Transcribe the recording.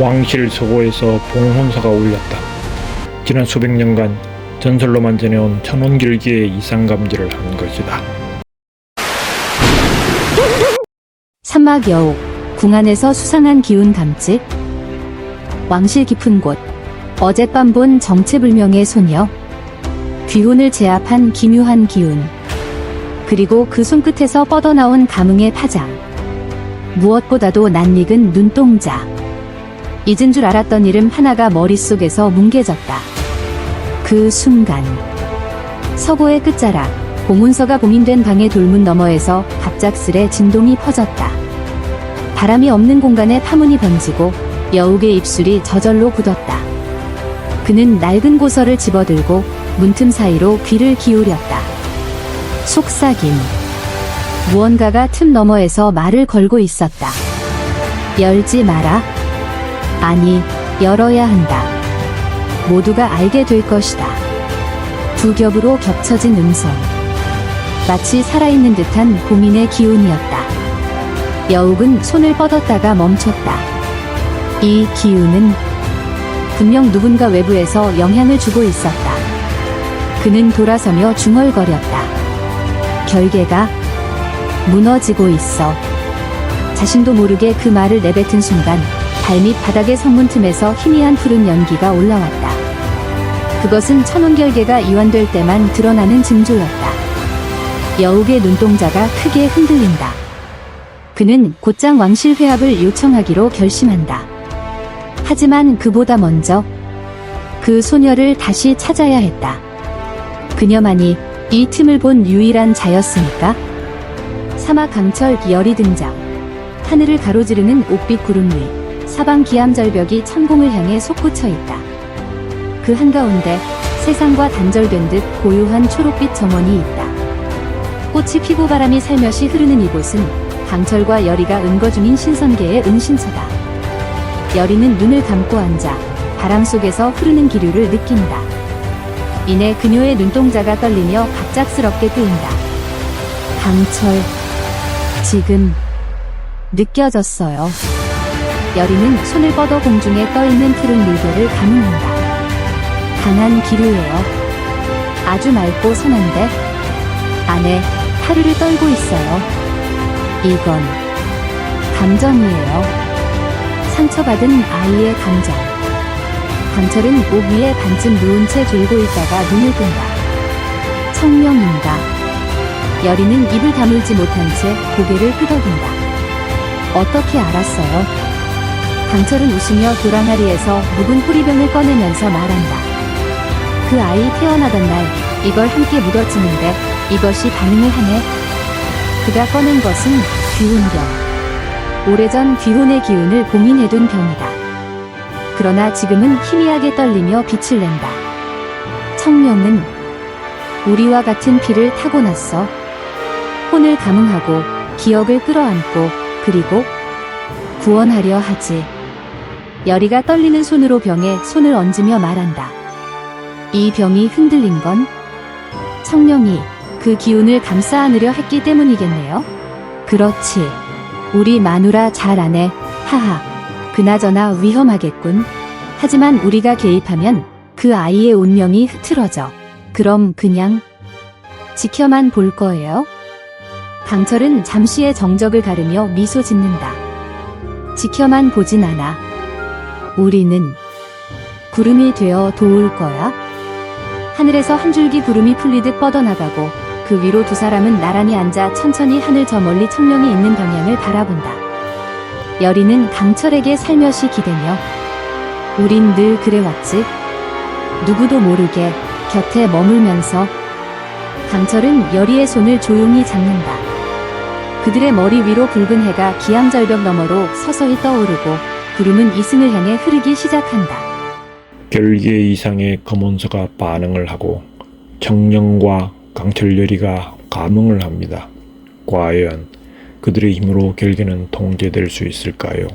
왕실 서고에서 봉헌사가 울렸다. 지난 수백 년간 전설로만 전해온 천원길기의 이상감지를 한 것이다. 산막 여옥, 궁안에서 수상한 기운 감지, 왕실 깊은 곳, 어젯밤 본 정체불명의 소녀, 귀혼을 제압한 기묘한 기운, 그리고 그 손끝에서 뻗어나온 감흥의 파장, 무엇보다도 낯익은 눈동자, 잊은 줄 알았던 이름 하나가 머릿속에서 뭉개졌다. 그 순간, 서고의 끝자락, 공문서가 봉인된 방의 돌문 너머에서 갑작스레 진동이 퍼졌다. 바람이 없는 공간에 파문이 번지고 여욱의 입술이 저절로 굳었다. 그는 낡은 고서를 집어들고 문틈 사이로 귀를 기울였다. 속삭임. 무언가가 틈 너머에서 말을 걸고 있었다. 열지 마라. 아니, 열어야 한다. 모두가 알게 될 것이다. 두 겹으로 겹쳐진 음성. 마치 살아있는 듯한 고민의 기운이었다. 여욱은 손을 뻗었다가 멈췄다. 이 기운은 분명 누군가 외부에서 영향을 주고 있었다. 그는 돌아서며 중얼거렸다. 결계가 무너지고 있어. 자신도 모르게 그 말을 내뱉은 순간 발밑 바닥의 성문 틈에서 희미한 푸른 연기가 올라왔다. 그것은 천원 결계가 이완될 때만 드러나는 징조였다. 여욱의 눈동자가 크게 흔들린다. 그는 곧장 왕실 회합을 요청하기로 결심한다. 하지만 그보다 먼저 그 소녀를 다시 찾아야 했다. 그녀만이 이 틈을 본 유일한 자였으니까. 사막 강철 열이 등장. 하늘을 가로지르는 옥빛 구름 위 사방 기암 절벽이 천공을 향해 솟구쳐 있다. 그 한가운데 세상과 단절된 듯 고요한 초록빛 정원이 있다. 꽃이 피고 바람이 살며시 흐르는 이곳은 강철과 열이가 은거 중인 신선계의 은신처다. 열이는 눈을 감고 앉아 바람 속에서 흐르는 기류를 느낀다. 이내 그녀의 눈동자가 떨리며 갑작스럽게 뜨인다. 강철, 지금 느껴졌어요. 열이는 손을 뻗어 공중에 떠있는 푸른 물결을 감응한다. 강한 기류예요. 아주 맑고 선한데 안에 하루를 떨고 있어요. 이건 감정이에요. 상처받은 아이의 감정. 강철은 옥 위에 반쯤 누운 채 졸고 있다가 눈을 뜬다. 청명인가. 여리는 입을 다물지 못한 채 고개를 끄덕인다. 어떻게 알았어요? 강철은 웃으며 도랑아리에서 묵은 호리병을 꺼내면서 말한다. 그 아이 태어나던 날 이걸 함께 묻어주는데 이것이 반응을 하네. 그가 꺼낸 것은 귀혼병. 오래전 귀혼의 기운을 봉인해둔 병이다. 그러나 지금은 희미하게 떨리며 빛을 낸다. 청명은 우리와 같은 피를 타고났어. 혼을 감응하고 기억을 끌어안고 그리고 구원하려 하지. 열이가 떨리는 손으로 병에 손을 얹으며 말한다. 이 병이 흔들린 건 청명이 그 기운을 감싸 안으려 했기 때문이겠네요. 그렇지. 우리 마누라 잘 아네. 하하. 그나저나 위험하겠군. 하지만 우리가 개입하면 그 아이의 운명이 흐트러져. 그럼 그냥 지켜만 볼 거예요. 강철은 잠시의 정적을 가르며 미소 짓는다. 지켜만 보진 않아. 우리는 구름이 되어 도울 거야. 하늘에서 한 줄기 구름이 풀리듯 뻗어나가고 그 위로 두 사람은 나란히 앉아 천천히 하늘 저 멀리 청명이 있는 방향을 바라본다. 여리는 강철에게 살며시 기대며 우린 늘 그래왔지. 누구도 모르게 곁에 머물면서 강철은 여리의 손을 조용히 잡는다. 그들의 머리 위로 붉은 해가 기암절벽 너머로 서서히 떠오르고 구름은 이승을 향해 흐르기 시작한다. 결계 이상의 검언서가 반응을 하고 청령과 강철열이가 감응을 합니다. 과연 그들의 힘으로 결계는 통제될 수 있을까요?